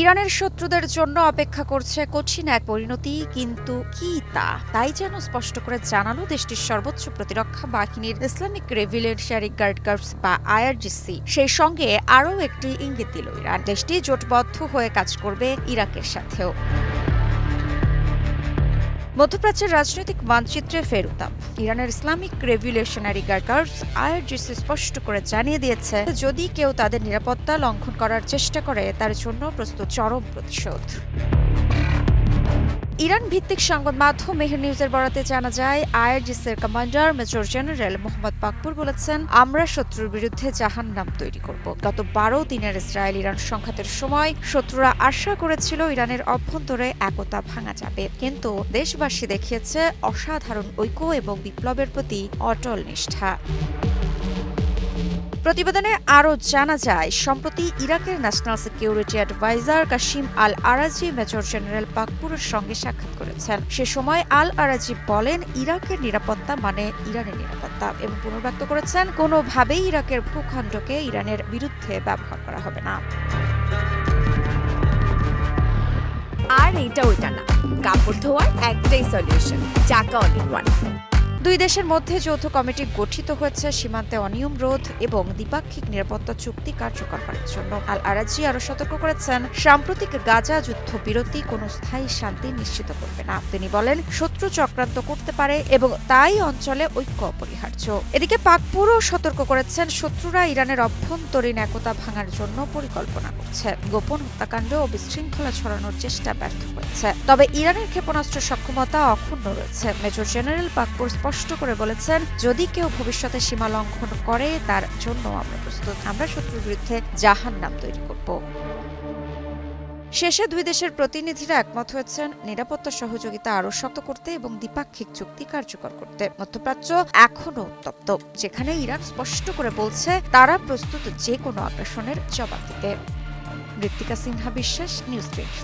ইরানের শত্রুদের জন্য অপেক্ষা করছে কঠিন এক পরিণতি, কিন্তু কি তা? তাই যেন স্পষ্ট করে জানালো দেশটির সর্বোচ্চ প্রতিরক্ষা বাহিনীর ইসলামিক রেভিলেশনারি গার্ড গার্ডস বা আইআরজিসি। সেই সঙ্গে আরও একটি ইঙ্গিত দিল ইরান। দেশটি জোটবদ্ধ হয়ে কাজ করবে ইরাকের সাথেও। মধ্যপ্রাচ্যের রাজনৈতিক মানচিত্রে ফেরুতাম ইরানের ইসলামিক রেভলিউশনারি গার্ডস আইআরজিসি স্পষ্ট করে জানিয়ে দিয়েছে, যদি কেউ তাদের নিরাপত্তা লঙ্ঘন করার চেষ্টা করে, তার জন্য প্রস্তুত চরম প্রতিশোধ। ইরান ভিত্তিক সংবাদ মাধ্যম মেহের নিউজের বরাতে জানা যায়, আইআরজিসির commander major general Mohammad Pakpour বলেছেন, আমরা শত্রুর বিরুদ্ধে জাহান নাম তৈরি করব। গত বারো দিনের ইসরায়েল ইরান সংঘাতের সময় শত্রুরা আশা করেছিল ইরানের অভ্যন্তরে একতা ভাঙা যাবে। কিন্তু দেশবাসী দেখিয়েছে অসাধারণ ঐক্য এবং বিপ্লবের প্রতি অটল নিষ্ঠা। প্রতিবেদনে আরও জানা যায়, সম্প্রতি ইরাকের national security adviser Qasim al Araji major general পাকপুরের সঙ্গে সাক্ষাৎ করেছেন। সে সময় আল আরাজি বলেন, ইরাকের নিরাপত্তা মানে ইরানের নিরাপত্তা এবং পুনর্ব্যক্ত করেছেন, কোনোভাবেই ইরাকের ভূখণ্ডকে ইরানের বিরুদ্ধে ব্যবহার করা হবে না। আর এইটা ওইটা না, কাপড় ধোয়ার একটাই সলিউশন চাকা অল ইন ওয়ান দুই দেশের মধ্যে যৌথ কমিটি গঠিত হয়েছে সীমান্তে অনিয়ম রোধ এবং দ্বিপাক্ষিক নিরাপত্তা চুক্তি কার্যকর করার জন্য। আল আরাজি আরও সতর্ক করেছেন, সাম্প্রতিক গাজা যুদ্ধ বিরতি কোনো স্থায়ী শান্তি নিশ্চিত করবে না। তিনি বলেন, শত্রু চক্রান্ত করতে পারে এবং তাই অঞ্চলে ঐক্য অপরিহার্য। এদিকে পাকপুরও সতর্ক করেছেন, শত্রুরা ইরানের অভ্যন্তরীণ একতা ভাঙার জন্য পরিকল্পনা করছে। গোপন হত্যাকাণ্ড ও বিশৃঙ্খলা ছড়ানোর চেষ্টা ব্যর্থ হয়েছে। তবে ইরানের ক্ষেপণাস্ত্র সক্ষমতা অক্ষুণ্ণ রয়েছে। মেজর জেনারেল পাকপুর স্পষ্ট করে বলেছেন, যদি কেউ ভবিষ্যতে সীমা লঙ্ঘন করে, তার জন্য আমরা প্রস্তুত। আমরা শত্রুর বিরুদ্ধে জাহান নাম তৈরি করব। শেষে দুই দেশের প্রতিনিধিরা একমত হয়েছেন, নিরাপত্তা সহযোগিতা আরও শক্ত করতে এবং দ্বিপাক্ষিক চুক্তি কার্যকর করতে। মধ্যপ্রাচ্য এখনও উত্তপ্ত, যেখানে ইরান স্পষ্ট করে বলছে, তারা প্রস্তুত যে কোনো আগ্রাসনের জবাব দিতে। মৃত্তিকা সিনহা বিশ্বাস, নিউজ টোয়েন্টি